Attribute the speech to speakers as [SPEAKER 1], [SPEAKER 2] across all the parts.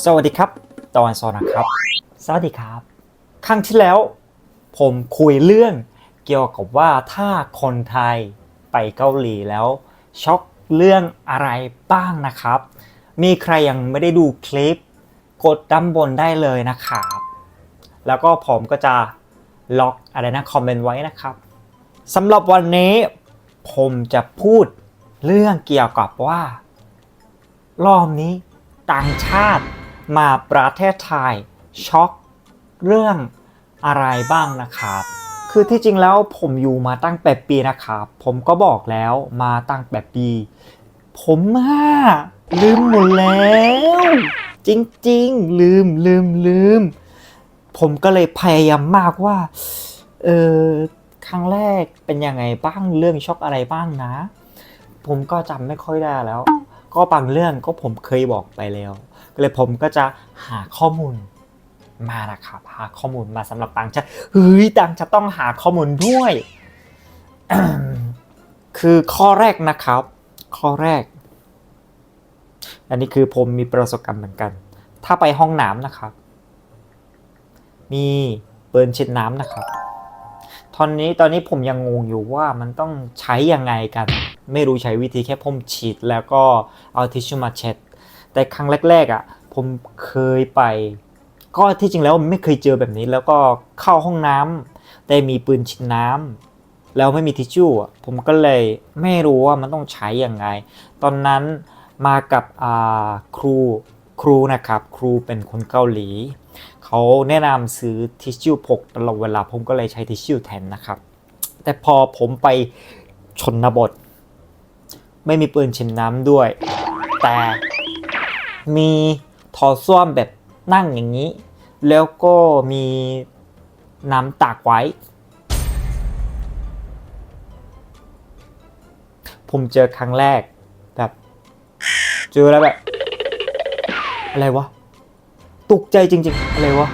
[SPEAKER 1] สวัสดีครับ ตอนซอนะครับ สวัสดีครับ ครั้งที่แล้ว ผมคุยเรื่องเกี่ยวกับว่าถ้าคนไทยไปเกาหลีแล้วช็อกเรื่องอะไรบ้างนะครับ มีใครยังไม่ได้ดูคลิป กดด้านบนได้เลยนะครับ แล้วก็ผมก็จะล็อกอะไรนะคอมเมนต์ไว้นะครับสำหรับวันนี้ผมจะพูดเรื่องเกี่ยวกับว่า รอบนี้ต่างชาติ มาประเทศไทยช็อกเรื่องอะไรบ้างนะครับ คือที่จริงแล้วผมอยู่มาตั้งแปดปีนะครับ ผมก็บอกแล้วมาตั้งแปดปี ผมอะลืมหมดแล้ว จริงๆ ลืมลืมลืม ผมก็เลยพยายามมากว่า เออครั้งแรกเป็นยังไงบ้างเรื่องช็อกอะไรบ้างนะ ผมก็จำไม่ค่อยได้แล้ว ก็บางเรื่องก็ผมเคยบอกไปแล้ว ก็เลยผมก็จะหาข้อมูลมานะครับหาข้อมูลมาสำหรับต่างชาติเฮ้ยต่างชาติต้องหาข้อมูลด้วย คือข้อแรกนะครับ ข้อแรก อันนี้คือผมมีประสบการณ์เหมือนกัน ถ้าไปห้องน้ำนะครับ มีเปินเช็ดน้ำนะครับตอนนี้ตอนนี้ผมยังงงอยู่ว่ามันต้องใช้ยังไงกัน ไม่รู้ใช้วิธีแค่พ่มฉีดแล้วก็เอาทิชชู่มาเช็ด แต่ครั้งแรกๆอะผมเคยไป ก็ที่จริงแล้วไม่เคยเจอแบบนี้ แล้วก็เข้าห้องน้ำแต่มีปืนฉีดน้ำแล้วไม่มีทิชชู่ผมก็เลยไม่รู้ว่ามันต้องใช้อยังไง ตอนนั้นมากับครูครูนะครับ ครูเป็นคนเกาหลี เขาแนะนำซื้อทิชชู่พกตลอดเวลาผมก็เลยใช้ทิชชู่แทนนะครับ แต่พอผมไปชนบท ไม่มีปืนชิมน้ำด้วย แต่ มีทอส้วมแบบนั่งอย่างนี้ แล้วก็มีน้ำตักไว้ ผมเจอครั้งแรกแบบเจอแล้วแบบ อะไรวะตกใจจริง ๆ อะไรวะ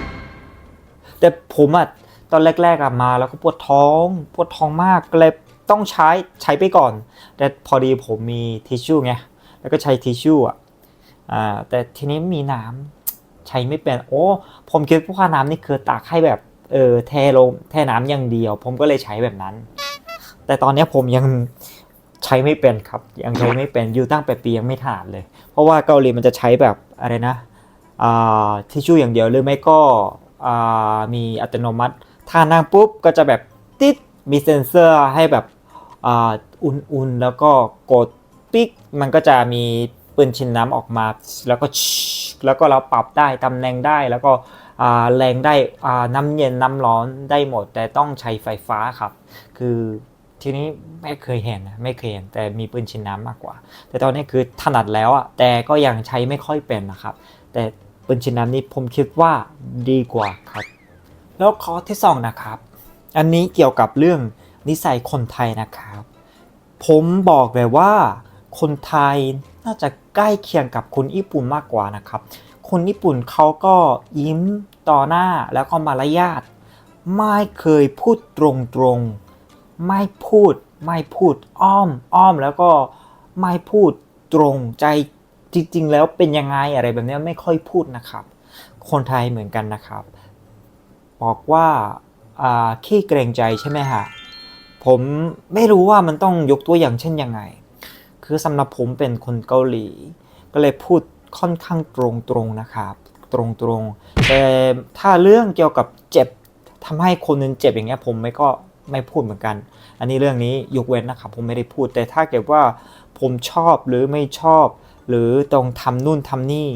[SPEAKER 1] แต่ผมอะตอนแรกๆอะมาแล้วก็ปวดท้อง ปวดท้องมากเลยต้องใช้ใช้ไปก่อน แต่พอดีผมมีทิชชู่ไง แล้วก็ใช้ทิชชู่อะ อ่าแต่ทีนี้มีน้ำใช้ไม่เป็น โอ้ ผมคิดว่าน้ำนี่คือตักให้แบบเออเทลงเทน้ำอย่างเดียว ผมก็เลยใช้แบบนั้น แต่ตอนนี้ผมยังใช้ไม่เป็นครับ ยังใช้ไม่เป็นอยู่ตั้งแปดปียังไม่ถนัดเลย เพราะว่าเกาหลีมันจะใช้แบบอะไรนะอ่าทิชชู่อย่างเดียวหรือไม่ก็อ่ามีอัตโนมัติถ้านั่งปุ๊บก็จะแบบติดมีเซ็นเซอร์ให้แบบอ่าอุ่นๆแล้วก็กดปิ๊กมันก็จะมี ปืนชินน้ำออกมา แล้วก็แล้วก็เราปรับได้ตำแหน่งได้แล้วก็แรงได้น้ำเย็นน้ำร้อนได้หมด แต่ต้องใช้ไฟฟ้าครับ คือทีนี้ไม่เคยเห็นนะไม่เคยเห็นแต่มีปืนชินน้ำมากกว่า แต่ตอนนี้คือถนัดแล้วอะแต่ก็ยังใช้ไม่ค่อยเป็นนะครับ แต่ปืนชินน้ำนี้ผมคิดว่าดีกว่าครับ แล้วข้อที่สองนะครับ อันนี้เกี่ยวกับเรื่องนิสัยคนไทยนะครับ ผมบอกเลยว่าคนไทยน่าจะ ใกล้เคียงกับคนญี่ปุ่นมากกว่านะครับ คนญี่ปุ่นเขาก็ยิ้มต่อหน้าแล้วก็มารยาทไม่เคยพูดตรงๆ ไม่พูดไม่พูดอ้อมอ้อมแล้วก็ไม่พูดตรงใจจริงๆ แล้วเป็นยังไงอะไรแบบนี้ไม่ค่อยพูดนะครับ คนไทยเหมือนกันนะครับ บอกว่าอ่าขี้เกรงใจใช่ไหมฮะผมไม่รู้ว่ามันต้องยกตัวอย่างเช่นยังไง คือสำหรับผมเป็นคนเกาหลี ก็เลยพูดค่อนข้างตรงๆนะครับ ตรงๆ แต่ถ้าเรื่องเกี่ยวกับเจ็บทำให้คนนึงเจ็บอย่างเงี้ยผมไม่ก็ไม่พูดเหมือนกัน อันนี้เรื่องนี้ยกเว้นนะครับผมไม่ได้พูด แต่ถ้าเกิดว่าผมชอบหรือไม่ชอบ หรือต้องทำนู่นทำนี่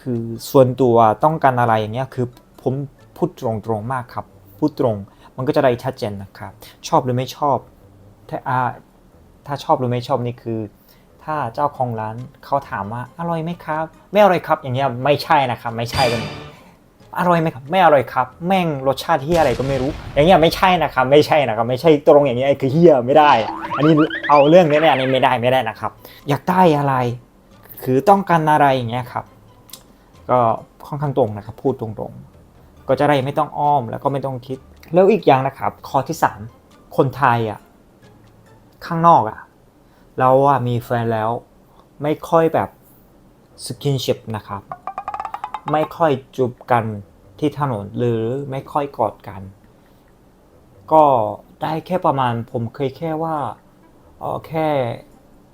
[SPEAKER 1] คือส่วนตัวต้องการอะไรอย่างเงี้ยคือผมพูดตรงๆมากครับ พูดตรง มันก็จะได้ชัดเจนนะครับ ชอบหรือไม่ชอบ ถ้าอาถ้าชอบหรือไม่ชอบนี่คือ ถ้าเจ้าของร้านเขาถามว่าอร่อยไหมครับ ไม่อร่อยครับ อย่างเงี้ยไม่ใช่นะครับ ไม่ใช่เลยอร่อยไหมครับไม่อร่อยครับ แม่งรสชาติเฮียอะไรก็ไม่รู้ อย่างเงี้ยไม่ใช่นะครับไม่ใช่นะครับ ไม่ใช่ตรงอย่างเงี้ยคือเฮียไม่ได้ อันนี้เอาเรื่องนี้เนี่ยอันนี้ไม่ได้ไม่ได้นะครับ อยากได้อะไรคือต้องการอะไรอย่างเงี้ยครับ ก็ค่อนข้างตรงนะครับ พูดตรงๆ ก็จะได้ไม่ต้องอ้อมแล้วก็ไม่ต้องคิด แล้วอีกอย่างนะครับข้อที่สามคนไทยอะข้างนอกอะ เราอะมีแฟนแล้ว ไม่ค่อยแบบสกินชิพนะครับ ไม่ค่อยจูบกันที่ถนนหรือไม่ค่อยกอดกัน ก็ได้แค่ประมาณผมเคยแค่ว่าเออแค่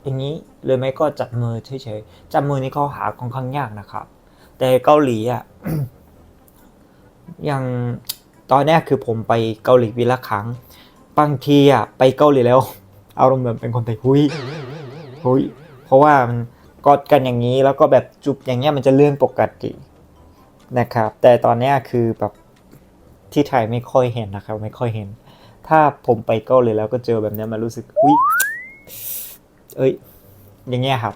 [SPEAKER 1] อย่างนี้หรือไม่ก็จับมือเฉยๆจับมือนี่ก็หาค่อนข้างยากนะครับ แต่เกาหลีอะอย่างตอนเนี้ยคือผมไปเกาหลีวีละครั้ง บางทีอะไปเกาหลีแล้ว อารมณ์เหมือนเป็นคนไทยหุยหุยเพราะว่ามันกอดกันอย่างนี้แล้วก็แบบจุบอย่างเงี้ยมันจะเรื่องปกตินะครับ แต่ตอนเนี้ยคือแบบที่ไทยไม่ค่อยเห็นนะครับ ไม่ค่อยเห็น ถ้าผมไปเกาหลีแล้วก็เจอแบบเนี้ยมันรู้สึกอุ้ยเอ้ย อย่างเงี้ยครับ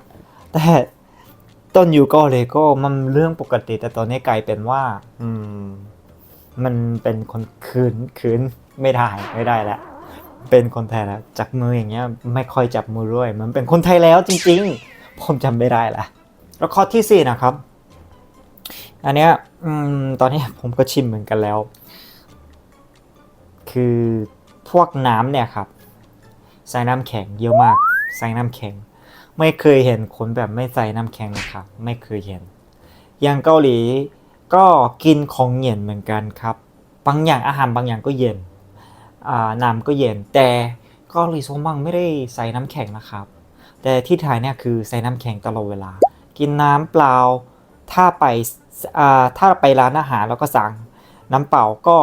[SPEAKER 1] แต่ตอนอยู่เกาหลีก็มันเรื่องปกติ แต่ตอนนี้กลายเป็นว่า อืม มันเป็นคนคืนคืนไม่ได้ไม่ได้แล้ว เป็นคนไทยแล้วจับมืออย่างเงี้ยไม่ค่อยจับมือด้วย มันเป็นคนไทยแล้วจริงๆ ผมจำไม่ได้ละแล้วข้อที่สี่นะครับ อันเนี้ยตอนนี้ผมก็ชิมเหมือนกันแล้ว คือพวกน้ำเนี่ยครับ ใส่น้ำแข็งเยอะมาก ใส่น้ำแข็ง ไม่เคยเห็นคนแบบไม่ใส่น้ำแข็งนะครับ ไม่เคยเห็น อย่างเกาหลีก็กินของเย็นเหมือนกันครับ บางอย่างอาหารบางอย่างก็เย็น น้ำก็เย็น แต่เกาหลีโซมังไม่ได้ใส่น้ำแข็งนะครับ แต่ที่ไทยเนี่ยคือใส่น้ำแข็งตลอดเวลา กินน้ำเปล่า ถ้าไปถ้าไปร้านอาหารแล้วก็สั่งน้ำเปล่าก็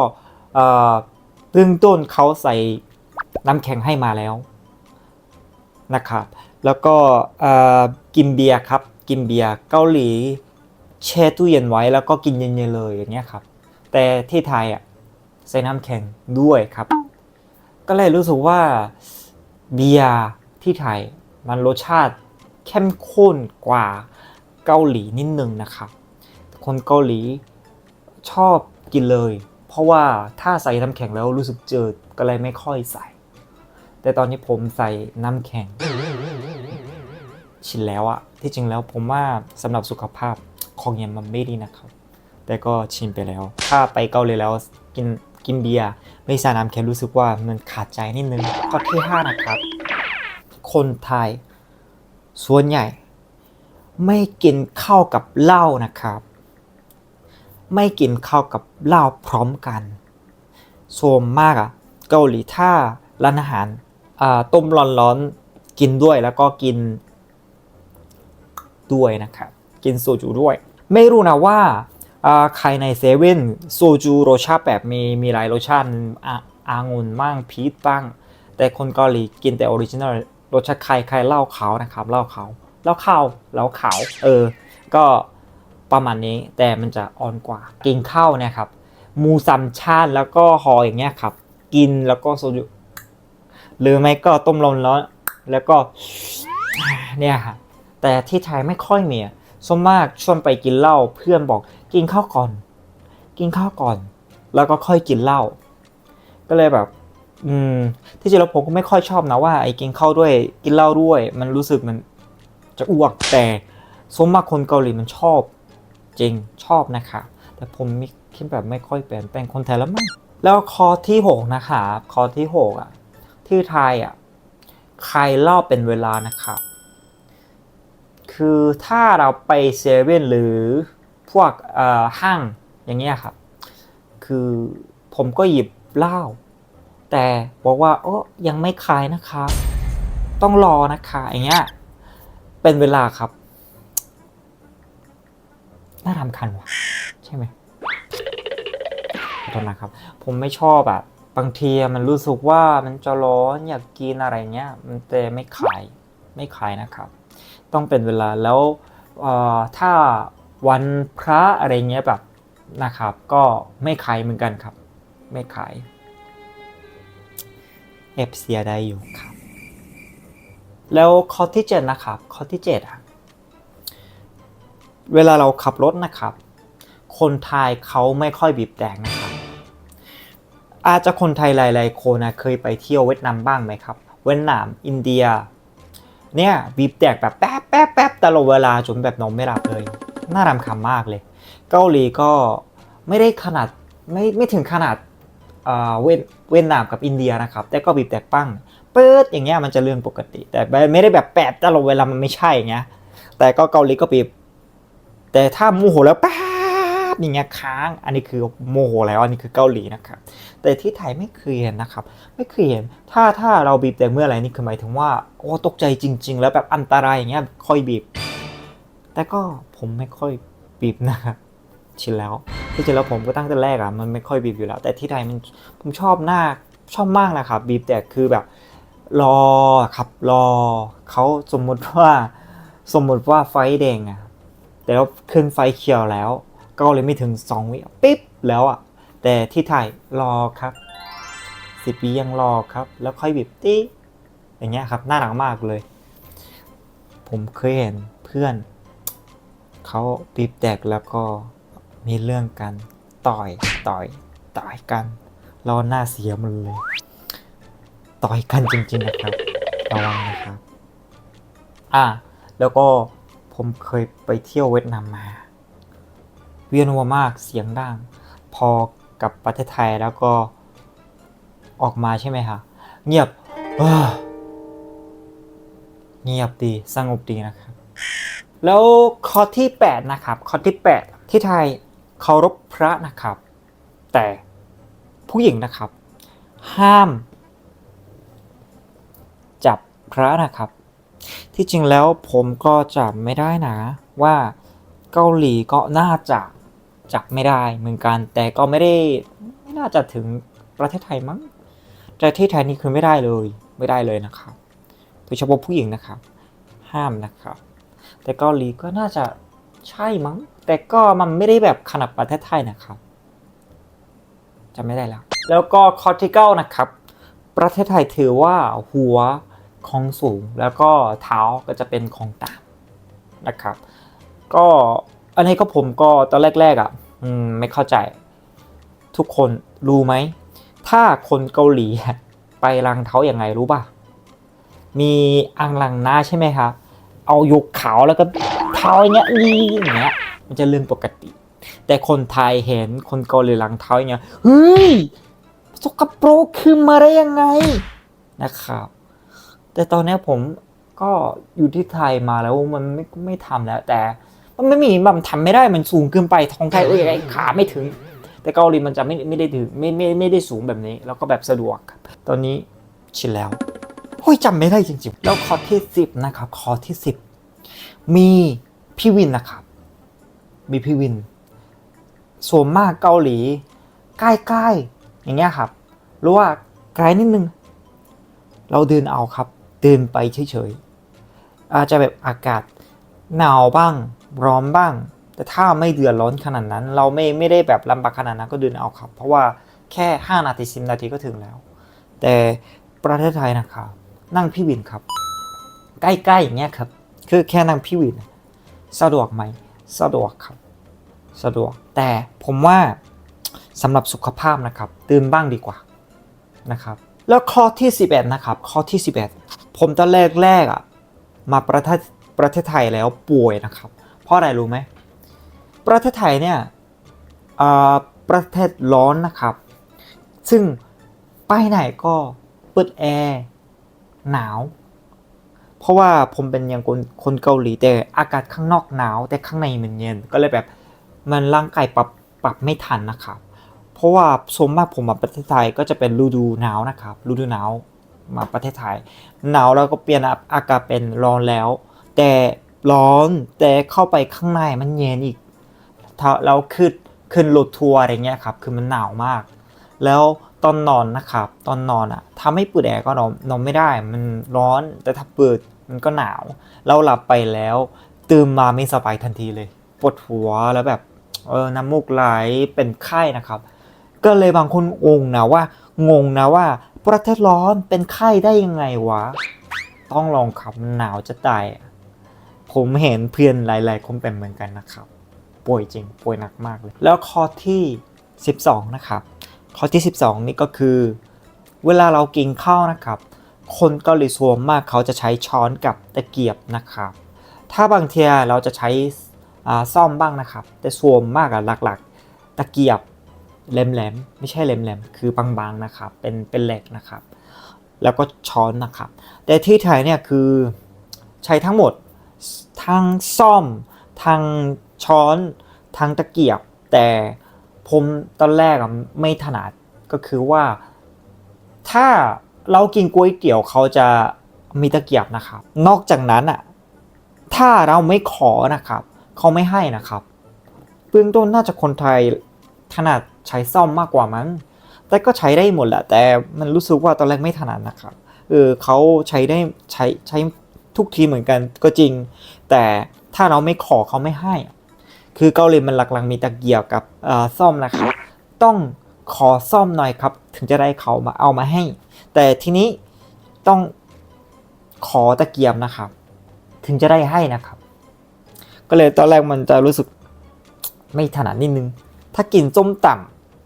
[SPEAKER 1] เบื้องต้นเขาใส่น้ำแข็งให้มาแล้วนะครับ แล้วก็กินเบียร์ครับ กินเบียร์เกาหลีแช่ตู้เย็นไว้แล้วก็กินเย็นๆเลยอย่างเงี้ยครับ แต่ที่ไทยอะใส่น้ำแข็งด้วยครับ ก็เลยรู้สึกว่าเบียร์ที่ไทย มันรสชาติเข้มข้นกว่าเกาหลีนิดนึงนะครับ คนเกาหลีชอบกินเลย เพราะว่าถ้าใส่น้ำแข็งแล้วรู้สึกเจิดก็เลยไม่ค่อยใส่ แต่ตอนนี้ผมใส่น้ำแข็ง ชินแล้วอะที่จริงแล้วผมว่าสำหรับสุขภาพของเย็นมันไม่ดีนะครับ แต่ก็ชินไปแล้ว ถ้าไปเกาหลีแล้วกิน กินเบียร์ไม่ส่น้ำแข็งรู้สึกว่ามันขาดใจนิดนึงข้อที่ห้านะครับ คนไทย ส่วนใหญ่ ไม่กินข้าวกับเหล้านะครับ ไม่กินข้าวกับเหล้าพร้อมกันส่วนมากอะเกาหลีถ้าร้านอาหารต้มร้อนๆกินด้วยแล้วก็กินด้วยนะครับ กินโซจูด้วย ไม่รู้นะว่า อ่าใครในเซเว่นโซจูรสชาติแบบมีมีหลายรสชาติอะอางุ่นบ้างพีชบ้าง แต่คนเกาหลีกินแต่ออริจินัลรสชาติใครใครเหล้าขาวนะครับเหล้าขาวเหล้าขาวเหล้าขาวเออ ก็ประมาณนี้แต่มันจะอ่อนกว่า กินข้าวเนี่ยครับมูสัมชาติแล้วก็หออย่างเงี้ยครับ กินแล้วก็โซจูหรือไม่ก็ต้มร้อนร้อนแล้วก็เนี่ยครับแต่ที่ไทยไม่ค่อยมีอะ ส่วนมากชวนไปกินเหล้าเพื่อนบอกกินข้าวก่อน กินข้าวก่อน แล้วก็ค่อยกินเหล้าก็เลยแบบ อืม ที่จริงแล้วผมก็ไม่ค่อยชอบนะว่าไอ้กินข้าวด้วยกินเหล้าด้วย มันรู้สึกมันจะอ้วกแต่สมมากคนเกาหลีมันชอบ จริงชอบนะคะ แต่ผมมีคิดแบบไม่ค่อยเป็นเป็นคนไทยแล้วมั้งแล้วข้อที่หกนะคะข้อที่หกอะที่ไทยอะใครเล่าเป็นเวลานะครับ คือถ้าเราไปเซเว่นหรือพวกห้างอย่างเงี้ยครับ คือผมก็หยิบเหล้าแต่บอกว่าโอ้ยังไม่ขายนะคะต้องรอนะคะอย่างเงี้ยเป็นเวลาครับ น่ารำคัญว่ะใช่ไหมขอโทษนะครับ ผมไม่ชอบแบบบางทีมันรู้สึกว่ามันจะร้อนอยากกินอะไรเงี้ย มันแต่ไม่ขายไม่ขายนะครับ ต้องเป็นเวลาแล้วถ้าวันพระอะไรเงี้ยแบบนะครับ ก็ไม่ขายเหมือนกันครับ ไม่ขายเอฟเสียได้อยู่ครับ แล้วข้อที่เจ็ดนะครับ ข้อที่เจ็ดอะเวลาเราขับรถนะครับ คนไทยเขาไม่ค่อยบีบแตกนะครับ อาจจะคนไทยหลายๆคนนะเคยไปเที่ยวเวียดนามบ้างไหมครับ เวียดนาม อินเดีย เนี่ยบีบแตกแบบแป๊บแป๊บแป๊บตลอดเวลาจนแบบนอนไม่หลับเลย น่ารำคาญมากเลย เกาหลีก็ไม่ได้ขนาดไม่ไม่ถึงขนาดเอ่อเวียดเวียดนามกับอินเดียนะครับ แต่ก็บีบแตกปั้งเปิดอย่างเงี้ยมันจะเรื่องปกติ แต่ไม่ได้แบบแป๊บตลอดเวลามันไม่ใช่อย่างเงี้ยแต่ก็เกาหลีก็บีบ แต่ถ้าโมโหแล้วแป๊บ อย่างเงี้ยค้าง อันนี้คือโมโหแล้วอันนี้คือเกาหลีนะครับ แต่ที่ไทยไม่เคยเห็นนะครับ ไม่เคยเห็นถ้าถ้าเราบีบแต่เมื่อไหร่นี่คือหมายถึงว่าโอ้ตกใจจริง ๆ แล้วแบบอันตรายอย่างเงี้ยค่อยบีบ แต่ก็ผมไม่ค่อยบีบนะครับชินแล้วที่จริงแล้วผมก็ตั้งแต่แรกอะมันไม่ค่อยบีบอยู่แล้ว แต่ที่ไทยมันผมชอบหน้าชอบมากนะครับ บีบแต่คือแบบรอครับรอเขาสมมุติว่าสมมุติว่าไฟแดงอะแต่เราขึ้นไฟเขียวแล้ว ก็เลยไม่ถึงสองวิปิ๊บแล้วอะแต่ที่ไทยรอครับสิบวิยังรอครับ แล้วค่อยบีบติ๊กอย่างเงี้ยครับ น่ารักมากเลย ผมเคยเห็นเพื่อนเขาบีบแตกแล้วก็มีเรื่องกันต่อยต่อยต่อยกันรอหน้าเสียมันเลย ต่อยกันจริงๆนะครับระวังนะครับ อะแล้วก็ผมเคยไปเที่ยวเวียดนามมา เวียนหัวมากเสียงดังพอกับประเทศไทยแล้วก็ออกมาใช่ไหมคะเงียบเอ้อเงียบดีสงบดีนะครับ แล้วข้อที่ 8 นะครับ ข้อที่ 8 ที่ไทยเคารพพระนะครับ แต่ผู้หญิงนะครับ ห้าม จับพระนะครับ ที่จริงแล้วผมก็จับไม่ได้นะ ว่าเกาหลีก็น่าจะ จับไม่ได้เหมือนกัน แต่ก็ไม่ได้ไม่น่าจะถึงประเทศไทยมั้งแต่ที่ไทยนี่คือไม่ได้เลยไม่ได้เลยนะครับโดยเฉพาะผู้หญิงนะครับ ห้ามนะครับ แต่เกาหลีก็น่าจะใช่มั้ง แต่ก็มันไม่ได้แบบขนาดประเทศไทยนะครับจำไม่ได้แล้ว แล้วก็ข้อที่เก้านะครับ ประเทศไทยถือว่าหัวของสูงแล้วก็เท้าก็จะเป็นของต่ำนะครับ ก็ อันนี้ก็ผมก็ตอนแรกๆอะไม่เข้าใจ ทุกคนรู้ไหม ถ้าคนเกาหลีไปรังเท้าอย่างไงรู้ป่ะ มีอ่างล้างหน้าใช่ไหมครับเอายกขาวแล้วก็เท้าอย่างเงี้ยนี่อย่างเงี้ยมันจะเรื่องปกติ แต่คนไทยเห็นคนเกาหลีล้างเท้าอย่างเงี้ยเฮ้ยสกปรกขึ้นมาได้ยังไงนะครับแต่ตอนนี้ผมก็อยู่ที่ไทยมาแล้วมันไม่ไม่ทำแล้ว แต่ มันไม่มีมันทำไม่ได้มันสูงเกินไปท้องไทยเอ้ยไอ้ขาไม่ถึง แต่เกาหลีมันจะไม่ไม่ได้ถึงไม่ไม่ไม่ได้สูงแบบนี้ แล้วก็แบบสะดวกครับตอนนี้ชินแล้วโอ้ยจำไม่ได้จริงๆ แล้วข้อที่สิบนะครับข้อที่สิบมีพี่วินนะครับ มีพี่วินส่วนมากเกาหลี ใกล้ๆอย่างเงี้ยครับ หรือว่าไกลนิดนึง เราเดินเอาครับ เดินไปเฉยๆอาจจะแบบอากาศหนาวบ้าง ร้อนบ้าง แต่ถ้าไม่เดือดร้อนขนาดนั้น เราไม่ไม่ได้แบบลำบากขนาดนั้นก็เดินเอาครับ เพราะว่าแค่ 5 นาที10นาทีก็ถึงแล้ว แต่ประเทศไทยนะครับ นั่งพี่วินครับ ใกล้ๆอย่างเงี้ยครับ คือแค่นั่งพี่วิน สะดวกไหมสะดวกครับ สะดวก แต่ผมว่าสำหรับสุขภาพนะครับ ตื่นบ้างดีกว่านะครับ แล้วข้อที่ 11 นะครับ ข้อที่ 11 ผมตอนแรกแรกๆอะมาประเทศประเทศไทยแล้วป่วยนะครับ ราะอะไรรู้ไหม ประเทศไทยเนี่ยประเทศร้อนนะครับ ซึ่งไปไหนก็เปิดแอร์หนาว เพราะว่าผมเป็นอย่างคนคนเกาหลีแต่อากาศข้างนอกหนาว แต่ข้างในมันเย็นก็เลยแบบมันร่างกายปรับปรับไม่ทันนะครับ เพราะว่าสมมากผมมาประเทศไทยก็จะเป็นฤดูหนาวนะครับฤดูหนาวมาประเทศไทย หนาวแล้วก็เปลี่ยนอากาศเป็นร้อนแล้ว แต่ ร้อนแต่เข้าไปข้างในมันเย็นอีกถ้าเราขึ้นขึ้นรถทัวร์อะไรเงี้ยครับ คือมันหนาวมาก แล้วตอนนอนนะครับ ตอนนอนอะถ้าไม่เปิดแอร์ก็นอนนอนไม่ได้ มันร้อนแต่ถ้าเปิดมันก็หนาว เราหลับไปแล้วตื่นมาไม่สบายทันทีเลยปวดหัวแล้วแบบเออน้ำมูกไหลเป็นไข้นะครับ ก็เลยบางคนงงนะว่างงนะว่าประเทศร้อนเป็นไข้ได้ยังไงวะ ต้องลองขับหนาวจะตาย ผมเห็นเพื่อนหลาย ๆ คนเป็นเหมือนกันนะครับ ป่วยจริง ป่วยหนักมากเลย แล้วข้อที่ 12 นะครับ ข้อที่ 12 นี่ก็คือ เวลาเรากินข้าวนะครับ คนเกาหลีส่วนมากเขาจะใช้ช้อนกับตะเกียบนะครับ ถ้าบางทีเราจะใช้ซ่อมบ้างนะครับ แต่ส่วนมากอะหลัก ๆ ตะเกียบแหลมๆไม่ใช่แหลมๆคือบางๆนะครับ เป็นเป็นเหล็กนะครับ แล้วก็ช้อนนะครับ แต่ที่ไทยเนี่ยคือใช้ทั้งหมด ทั้งซ่อม ทั้งช้อน ทั้งตะเกียบ แต่ผมตอนแรกไม่ถนัดก็คือว่า ถ้าเรากินก๋วยเตี๋ยวเขาจะมีตะเกียบนะครับ นอกจากนั้นอะถ้าเราไม่ขอนะครับเขาไม่ให้นะครับเบื้องต้นน่าจะคนไทยถนัดใช้ซ่อมมากกว่ามั้งแต่ก็ใช้ได้หมดแหละแต่มันรู้สึกว่าตอนแรกไม่ถนัดนะครับเออเขาใช้ได้ใช้ใช้ ทุกทีเหมือนกันก็จริง แต่ถ้าเราไม่ขอเขาไม่ให้ คือเกาหลีมันหลักๆมีตะเกียบกับซ่อมนะครับ ต้องขอซ่อมหน่อยครับ ถึงจะได้เขามาเอามาให้ แต่ทีนี้ต้องขอตะเกียบนะครับ ถึงจะได้ให้นะครับ ก็เลยตอนแรกมันจะรู้สึกไม่ถนัดนิดนึง ถ้ากินส้มต่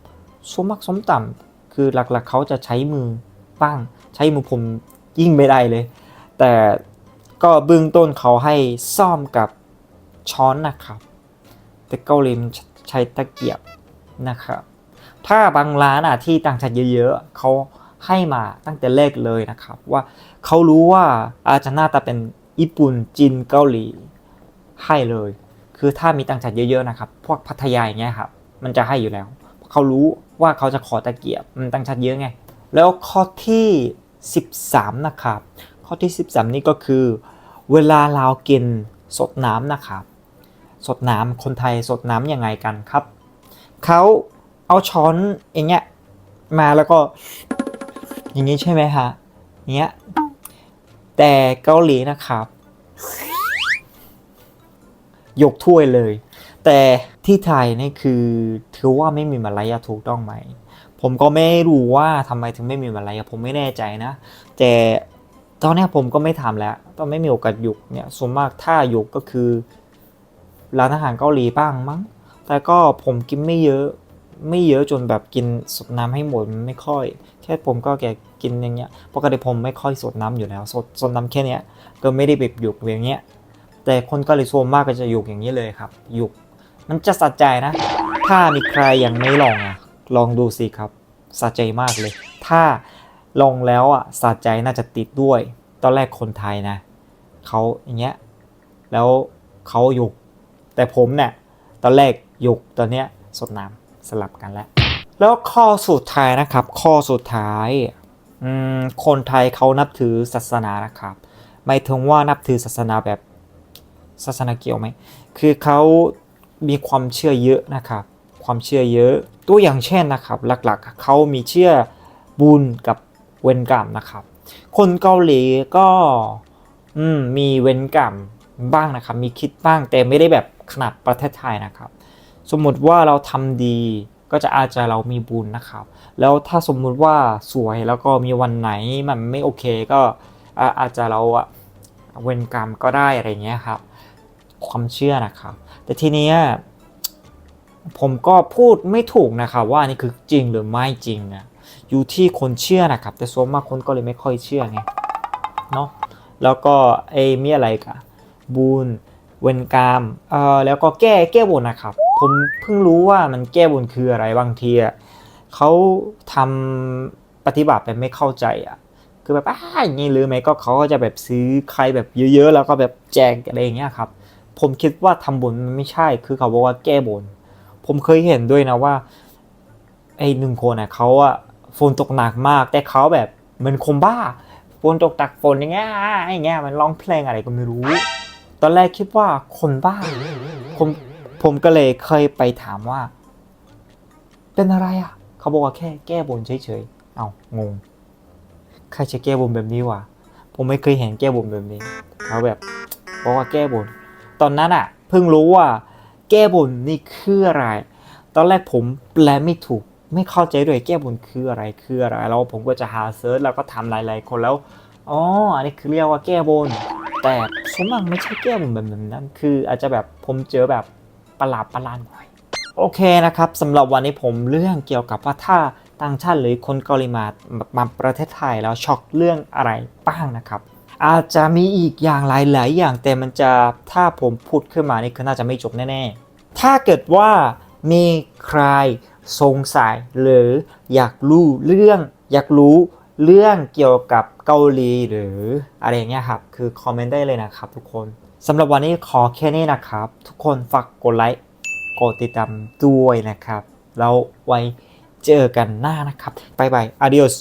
[SPEAKER 1] ำส้มมักส้มต่ำคือหลักๆเขาจะใช้มือบ้าง ใช้มือผมยิ่งไม่ได้เลย แต่ ก็เบื้องต้นเขาให้ซ่อมกับช้อนนะครับ แต่เกาหลีใช้ตะเกียบนะครับ ถ้าบางร้านอะที่ต่างชาติเยอะๆเขาให้มาตั้งแต่แรกเลยนะครับ ว่าเขารู้ว่าอาจจะหน้าตาเป็นญี่ปุ่นจีนเกาหลีให้เลย คือถ้ามีต่างชาติเยอะๆนะครับ พวกพัทยาอย่างเงี้ยครับมันจะให้อยู่แล้ว เขารู้ว่าเขาจะขอตะเกียบมันต่างชาติเยอะไง แล้วข้อที่ 13 นะครับ ข้อที่ 13 นี่ก็คือ เวลาเรากินสดน้ำนะครับ สดน้ำคนไทยสดน้ำยังไงกันครับ เขาเอาช้อนอย่างเงี้ยมาแล้วก็ อย่างนี้ใช่ไหมฮะเงี้ยแต่เกาหลีนะครับ ยกถ้วยเลย แต่ที่ไทยนี่คือถือว่าไม่มีมารยาทถูกต้องไหม ผมก็ไม่รู้ว่าทำไมถึงไม่มีมารยาทผมไม่แน่ใจนะ แต่ ตอนนี้ผมก็ไม่ทำแล้วตอนไม่มีโอกาสหยุกเนี่ยส่วนมากถ้าหยุกก็คือร้านอาหารเกาหลีบ้างมั้ง แต่ก็ผมกินไม่เยอะไม่เยอะจนแบบกินสดน้ำให้หมดไม่ค่อย แค่ผมก็แค่กินอย่างเงี้ยปกติผมไม่ค่อยสดน้ำอยู่แล้ว สดสดน้ำแค่เนี้ยก็ไม่ได้แบบหยุกอย่างเงี้ย แต่คนเกาหลีส่วนมากก็จะหยุกอย่างนี้เลยครับหยุกมันจะสะใจนะ ถ้ามีใครยังไม่ลองอะลองดูสิครับสะใจมากเลย ถ้า ลงแล้วอะสะใจน่าจะติดด้วย ตอนแรกคนไทยนะเขาอย่างเงี้ยแล้วเขาหยุก แต่ผมเนี่ยตอนแรกหยุกตอนเนี้ยสดน้ำสลับกันแล้ว แล้วข้อสุดท้ายนะครับ ข้อสุดท้ายอืมคนไทยเขานับถือศาสนานะครับหมายถึงว่านับถือศาสนาแบบศาสนาเกี่ยวไหมคือเขามีความเชื่อเยอะนะครับ ความเชื่อเยอะ ตัวอย่างเช่นนะครับ หลักๆเขามีเชื่อบุญกับ เวรกรรมนะครับ คนเกาหลีก็มีเวรกรรมบ้างนะครับ มีคิดบ้างแต่ไม่ได้แบบขนาดประเทศไทยนะครับ สมมุติว่าเราทำดีก็จะอาจจะเรามีบุญนะครับ แล้วถ้าสมมุติว่าสวยแล้วก็มีวันไหนมันไม่โอเคก็อาอาจจะเราเวรกรรมก็ได้อะไรเงี้ยครับ ความเชื่อนะครับ แต่ทีเนี้ยผมก็พูดไม่ถูกนะครับว่านี่คือจริงหรือไม่จริงนะ อยู่ที่คนเชื่อนะครับ แต่ส่วนมากคนก็เลยไม่ค่อยเชื่อไงเนาะแล้วก็ไอ้มีอะไรกะบุญเวรกรรมเอ่อแล้วก็แก้แก้บนนะครับ ผมเพิ่งรู้ว่ามันแก้บนคืออะไรบางทีอะเขาทำปฏิบัติแบบไม่เข้าใจอะคือแบบอ้าอย่างนี้หรือไหมก็เขาก็จะแบบซื้อใครแบบเยอะๆ แล้วก็แบบแจกอะไรอย่างเงี้ยครับ ผมคิดว่าทำบุญมันไม่ใช่คือเขาบอกว่าแก้บน ผมเคยเห็นด้วยนะว่าไอ้หนึ่งคนอะเขาอะ ฝนตกหนักมาก แต่เขาแบบเหมือนคนบ้าฝนตกตักฝนอย่างเงี้ยอย่างเงี้ยมันร้องเพลงอะไรก็ไม่รู้ ตอนแรกคิดว่าคนบ้าผมผมก็เลยเคยไปถามว่า เป็นอะไรอะ เขาบอกว่าแค่แก้บนเฉยๆ เอางงใครจะแก้บนแบบนี้วะผมไม่เคยเห็นแก้บนแบบนี้เขาแบบบอกว่าแก้บน ตอนนั้นอะ เพิ่งรู้ว่า แก้บนนี่คืออะไร ตอนแรกผมแปลไม่ถูก ไม่เข้าใจด้วยแก้บนคืออะไรคืออะไรแล้วผมก็จะหาเซิร์ชแล้วก็ทำหลาย ๆ คนแล้วอ๋ออันนี้คือเรียกว่าแก้บน แต่สมมติไม่ใช่แก้บนแบบนั้น คืออาจจะแบบผมเจอแบบประหลาดประหลาดหน่อยโอเคนะครับสำหรับวันนี้ผมเรื่องเกี่ยวกับว่าถ้าต่างชาติหรือคนเกาหลีมามาประเทศไทยแล้วช็อกเรื่องอะไรบ้างนะครับ อาจจะมีอีกอย่างหลาย ๆ อย่างแต่มันจะถ้าผมพูดขึ้นมานี่คือน่าจะไม่จบแน่ ๆ ถ้าเกิดว่ามีใคร สงสัยหรืออยากรู้เรื่องอยากรู้เรื่องเกี่ยวกับเกาหลีหรืออะไรเงี้ยครับ คือคอมเมนต์ได้เลยนะครับทุกคนสำหรับวันนี้ขอแค่นี้นะครับ ทุกคนฝากกดไลค์กดติดตามด้วยนะครับ แล้วไว้เจอกันหน้านะครับบายบายอาดิโอส